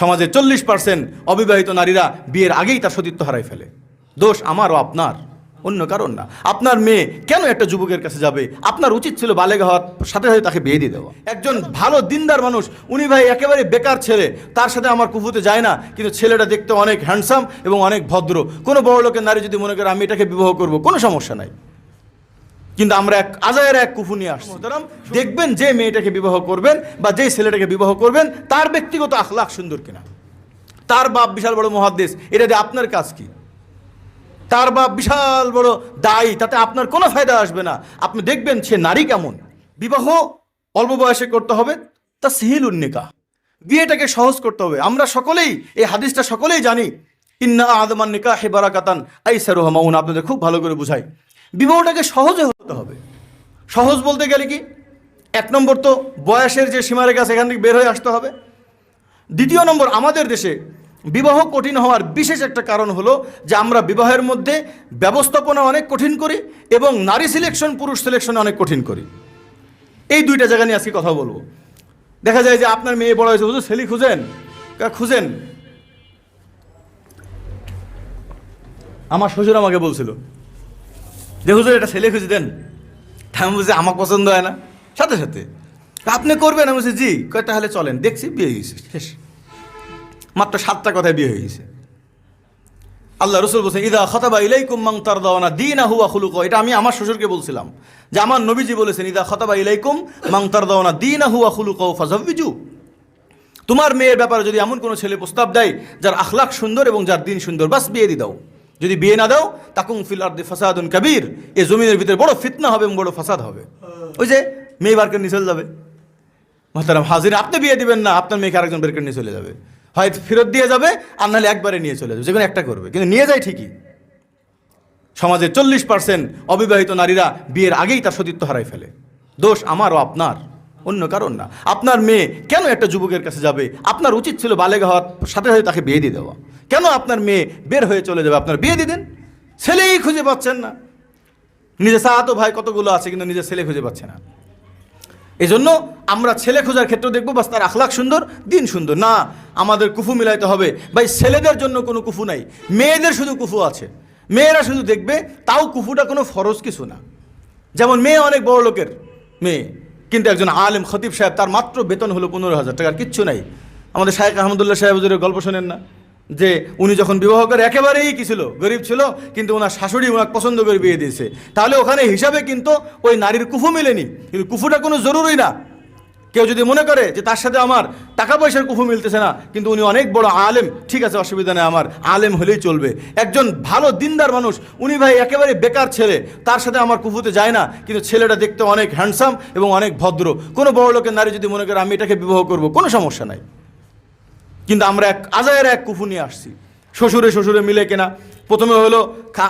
সমাজে চল্লিশ পার্সেন্ট অবিবাহিত নারীরা বিয়ের আগেই তার সতীত্ব হারাই ফেলে। দোষ আমার ও আপনার, অন্য কারণ না। আপনার মেয়ে কেন একটা যুবকের কাছে যাবে? আপনার উচিত ছিল বালেগা হওয়ার, সাথে সাথে তাকে বিয়ে দিয়ে দেওয়া। একজন ভালো দিনদার মানুষ, উনি ভাই একেবারে বেকার ছেলে, তার সাথে আমার কুফুতে যায় না, কিন্তু ছেলেটা দেখতে অনেক হ্যান্ডসাম এবং অনেক ভদ্র। কোনো বড় লোকের নারী যদি মনে করে আমি এটাকে বিবাহ করব, কোনো সমস্যা নাই। কিন্তু আমরা এক আজায়ের এক কুফু নিয়ে আসছি। সুতরাং দেখবেন যে মেয়েটাকে বিবাহ করবেন বা যে ছেলেটাকে বিবাহ করবেন, তার ব্যক্তিগত আখলাখ সুন্দর কিনা। তার বাপ বিশাল বড় মহাদেশ এটা দিয়ে আপনার কাজ কি? তার বাপ বিশাল বড় দায়ী, তাতে আপনার কোনো ফায়দা আসবে না। আপনি দেখবেন সে নারী কেমন। বিবাহ অল্প বয়সে করতে হবে তা সিহিল উন্নিকা বিয়েটাকে সহজ করতে হবে। আমরা সকলেই, এই হাদিসটা সকলেই জানি, ইন্না আদমান নিকা হেবারাকাতান আইসারু মাউন। আপনাদের খুব ভালো করে বুঝাই। বিবাহটাকে সহজে হতে হবে। সহজ বলতে গেলে কি? এক নম্বর তো বয়সের যে সীমারেখা, সেখান থেকে বের হয়ে আসতে হবে। দ্বিতীয় নম্বর, আমাদের দেশে বিবাহ কঠিন হওয়ার বিশেষ একটা কারণ হলো যে আমরা বিবাহের মধ্যে ব্যবস্থাপনা অনেক কঠিন করি এবং নারী সিলেকশন পুরুষ সিলেকশন অনেক কঠিন করি। এই দুইটা জায়গা নিয়ে আজকে কথা বলব। দেখা যায় যে আপনার মেয়ে বড় হয়েছে, হুজুর, ছেলে খুঁজেন? খুঁজেন? আমার শ্বশুর আমাকে বলছিল যে হুজুর, এটা ছেলে খুঁজে দেন। তা আমি বলছি, আমার পছন্দ হয় না। সাথে সাথে। আপনি করবেন? আমি বলছি, জি। কয়, তাহলে চলেন। দেখছি, বিয়ে হয়েছে শেষ। মাত্র সাতটা কথায় বিয়ে হয়ে গেছে। আল্লাহ রসুল বলছেন, ইদা খতাবা ইলাইকুম মাং তার দাওয়ানা দিন হুয়া খুলুক এটা আমি আমার শ্বশুরকে বলছিলাম। যে আমার নবীজি বলেছেন, ইদা খতাবা ইলাইকুম মাং তার দাওয়ানা দিন হুয়া খুলুক ফাজাবিজু তোমার মেয়ের ব্যাপারে যদি এমন কোনো ছেলে প্রস্তাব দেয়, যার আখলাখ সুন্দর এবং যার দিন সুন্দর, বাস বিয়ে দিয়ে দাও। যদি বিয়ে না দাও, তাকুম ফিল আর ফাসাদুন কাবির। এ জমিনের ভিতরে বড় ফিতনা হবে এবং বড় ফাসাদ হবে। ওই যে মেয়ে বারকে নিয়ে চলে যাবে। মহতারাম হাজির, আপনি বিয়ে দিবেন না, আপনার মেয়েকে আরেকজন বের নিয়ে চলে যাবে। হয় ফেরত দিয়ে যাবে, আর নাহলে একবারে নিয়ে চলে যাবে। যেকোনো একটা করবে। কিন্তু নিয়ে যায় ঠিকই। সমাজে চল্লিশ পার্সেন্ট অবিবাহিত নারীরা বিয়ের আগেই তার সতীত্ব হারাই ফেলে। দোষ আমার ও আপনার। অন্য কারণ না। আপনার মেয়ে কেন একটা যুবকের কাছে যাবে? আপনার উচিত ছিল বালেগা হওয়ার, সাথে সাথে তাকে বিয়ে দিয়ে দেওয়া। কেন আপনার মেয়ে বের হয়ে চলে যাবে? আপনার বিয়ে দিয়ে দেন। ছেলেই খুঁজে পাচ্ছেন না। নিজে সাহাতো ভাই কতগুলো আছে কিন্তু নিজের ছেলে খুঁজে পাচ্ছে না। এই জন্য আমরা ছেলে খোঁজার ক্ষেত্রে দেখব, বাস তার আখলাখ সুন্দর, দিন সুন্দর। না, আমাদের কুফু মিলাইতে হবে। ভাই, ছেলেদের জন্য কোনো কুফু নাই। মেয়েদের শুধু কুফু আছে। মেয়েরা শুধু দেখবে, তাও কুফুটা কোনো ফরজ কিছু না। যেমন মেয়ে অনেক বড় লোকের মেয়ে, কিন্তু একজন আলেম খতিব সাহেব, তার মাত্র বেতন হলো পনেরো হাজার টাকার কিচ্ছু নাই। আমাদের শাহেখ আহমদুল্লাহ সাহেব গল্প শোনেন না। যে উনি যখন বিবাহ করে একেবারেই কি ছিল? গরিব ছিল, কিন্তু ওনার শাশুড়ি ওনাকে পছন্দ করে বিয়ে দিয়েছে। তাহলে ওখানে হিসাবে কিন্তু ওই নারীর কুফু মেলেনি। কিন্তু কুফুটা কোনো জরুরি না। কেউ যদি মনে করে যে তার সাথে আমার টাকা পয়সার কুফু মিলতেছে না, কিন্তু উনি অনেক বড় আলেম, ঠিক আছে, অসুবিধা নেই আমার, আলেম হলেই চলবে। একজন ভালো দিনদার মানুষ, উনি ভাই একেবারে বেকার ছেলে, তার সাথে আমার কুফুতে যায় না, কিন্তু ছেলেটা দেখতে অনেক হ্যান্ডসাম এবং অনেক ভদ্র। কোনো বড় লোকের নারী যদি মনে করে আমি এটাকে বিবাহ করব, কোনো সমস্যা নাই। কিন্তু আমরা এক আজায়ের এক কুফু নিয়ে আসছি। শ্বশুরে শ্বশুরে মিলে কিনা। প্রথমে হলো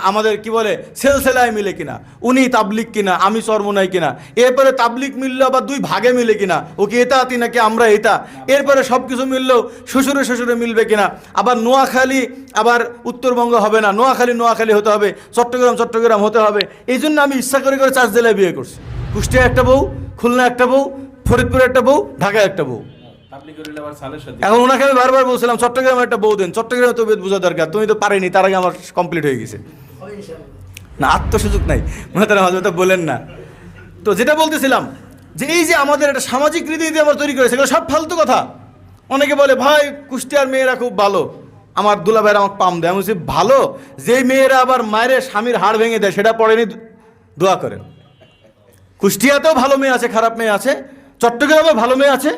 আমাদের কি বলে, সেলসেলায় মিলে কিনা। উনি তাবলিক কিনা, আমি চর্মনাই কিনা। এরপরে তাবলিক মিললো আবার দুই ভাগে মিলে কিনা। ও কি এটা আতি নাকি আমরা এটা? এরপরে সব কিছু মিললেও শ্বশুরে শ্বশুরে মিলবে কিনা। আবার নোয়াখালী, আবার উত্তরবঙ্গ হবে না। নোয়াখালী নোয়াখালী হতে হবে, চট্টগ্রাম চট্টগ্রাম হতে হবে। এই জন্য আমি ইচ্ছা করে করে চার্জ জেলায় বিয়ে করছি। কুষ্টিয়া একটা বউ, খুলনা একটা বউ, ফরিদপুরে একটা বউ, ঢাকায় একটা বউ। এখন ওনাকে আমি বারবার বলছিলাম চট্টগ্রামে একটা বউ দেন চট্টগ্রামে তো বেদ বোঝা দরকার তুমি তো পারেনি তার আগে আমার কমপ্লিট হয়ে গেছে। না আত্মসুযোগ নাই। মহাতারা হজরত বলেন না। তো যেটা বলতেছিলাম যে এই যে আমাদের একটা সামাজিক রীতিনীতি আমরা তৈরি করেছে এগুলো সব ফালতু কথা। অনেকে বলে ভাই কুষ্টিয়ার মেয়েরা খুব ভালো আমার দুলা ভাইয়ের আমাকে পাম দেয়। আমি বলছি ভালো? যে মেয়েরা আবার মায়ের স্বামীর হাড় ভেঙে দেয় সেটা পড়েনি দোয়া করেন। কুষ্টিয়াতেও ভালো মেয়ে আছে খারাপ মেয়ে আছে চট্টগ্রামেও ভালো মেয়ে আছে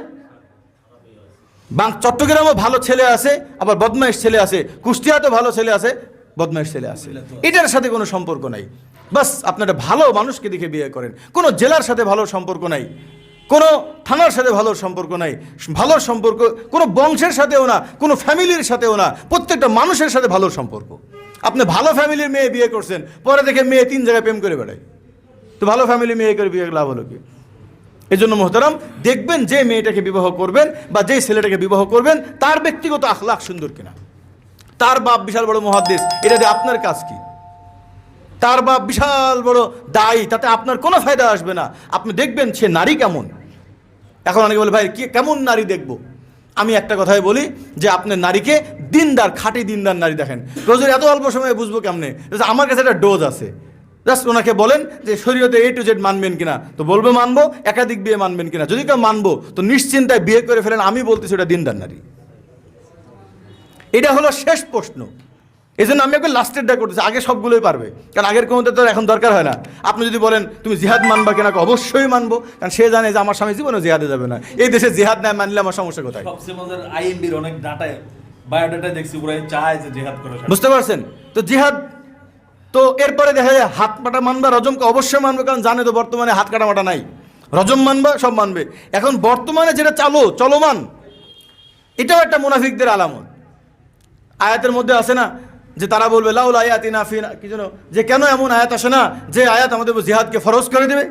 বাং চট্টগ্রামও ভালো ছেলে আছে, আবার বদমাইশ ছেলে আছে, কুষ্টিয়াতে ভালো ছেলে আছে, বদমাইশ ছেলে আছে। এটার সাথে কোনো সম্পর্ক নাই। বাস আপনি একটা ভালো মানুষকে দেখে বিয়ে করেন। কোনো জেলার সাথে ভালো সম্পর্ক নাই। কোনো থানার সাথে ভালো সম্পর্ক নাই। ভালো সম্পর্ক, কোনো বংশের সাথেও না, কোনো ফ্যামিলির সাথেও না, প্রত্যেকটা মানুষের সাথে ভালো সম্পর্ক। আপনি ভালো ফ্যামিলির মেয়ে বিয়ে করছেন, পরে দেখে মেয়ে তিন জায়গায় প্রেম করে বেড়ায়। তো ভালো ফ্যামিলি মেয়ে করে বিয়ে লাভ হলো কি? এই জন্য মোহতারাম, দেখবেন যে মেয়েটাকে বিবাহ করবেন বা যে ছেলেটাকে বিবাহ করবেন, তার ব্যক্তিগত আখলাখ সুন্দর কিনা। তার বাপ বিশাল বড় মহাদেশ এটা দিয়ে আপনার কাজ কি? তার বাপ বিশাল বড় দায়ী, তাতে আপনার কোনো ফায়দা আসবে না। আপনি দেখবেন সে নারী কেমন। এখন অনেকে বলে, ভাই, কি, কেমন নারী দেখব? আমি একটা কথাই বলি যে আপনি নারীকে দিনদার, খাঁটি দিনদার নারী দেখেন। রোজের এত অল্প সময়ে বুঝব কেমনে? আমার কাছে একটা ডোজ আছে। জাস্ট ওনাকে বলেন যে শরীয়তে এ টু জেড মানবেন কিনা। তো বলবে মানবো একাধিক বিয়ে মানবেন কিনা। যদি কেউ মানবো তো নিশ্চিন্তায় বিয়ে করে ফেলেন আমি বলতেছি ওটা দিনদার নারী। এটা হলো শেষ প্রশ্ন। এই জন্য আমি একবার লাস্টেরটা করতেছি আগে সবগুলোই পারবে। কারণ আগের কোনো তো এখন দরকার হয় না। আপনি যদি বলেন তুমি জিহাদ মানবা কিনা? অবশ্যই মানবো। কারণ সে জানে যে আমার স্বামী জীবনে জিহাদে যাবে না। এই দেশে জিহাদ না মানলে আমার সমস্যা কোথায়? আইএমবির অনেক ডাটায় বায়োডাটায় দেখছি পুরো চায় যে জেহাদ করে বুঝতে পারছেন? তো জিহাদ তো এরপরে দেখা যায় হাত পাটা মানবা, রজমকে অবশ্যই মানবে, কারণ জানে তো বর্তমানে হাত কাটা মাটা নাই। রজম মানবা, সব মানবে। এখন বর্তমানে যেটা চালো, চলমান, এটাও একটা মুনাফিকদের আলামত। আয়াতের মধ্যে আছে না, যে তারা বলবে, লাউল আয়াত ইনাফি কি যেন, যে কেন এমন আয়াত আসে না, যে আয়াত আমাদের জিহাদকে ফরজ করে দেবে?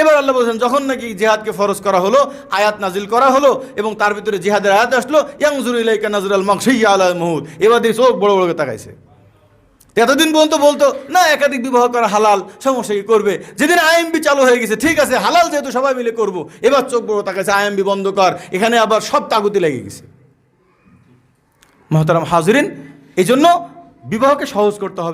এবার আল্লাহ বলছেন, যখন নাকি জিহাদকে ফরজ করা হলো, আয়াত নাজিল করা হলো, এবং তার ভিতরে জিহাদের আয়াত আসলো, ইয়াংজুর ইলাইকা নাজরুল মকসিয়া আলা মহুদ এবার দিয়ে চোখ বড় বড় তাকাইছে। এতদিন পর্যন্ত বলতো, না, একাধিক বিবাহ করা হালাল, সমস্যা কি করবে? যেদিন আইএমবি চালু হয়ে গেছে, ঠিক আছে, হালাল যেহেতু সবাই মিলে করব, এবার চোখ বড় তাকাইছে আইএমবি বন্ধ কর। এখানে আবার সব তাগুতি লেগে গেছে। মহতারাম হাজরিন এই জন্য বিবাহকে সহজ করতে হবে।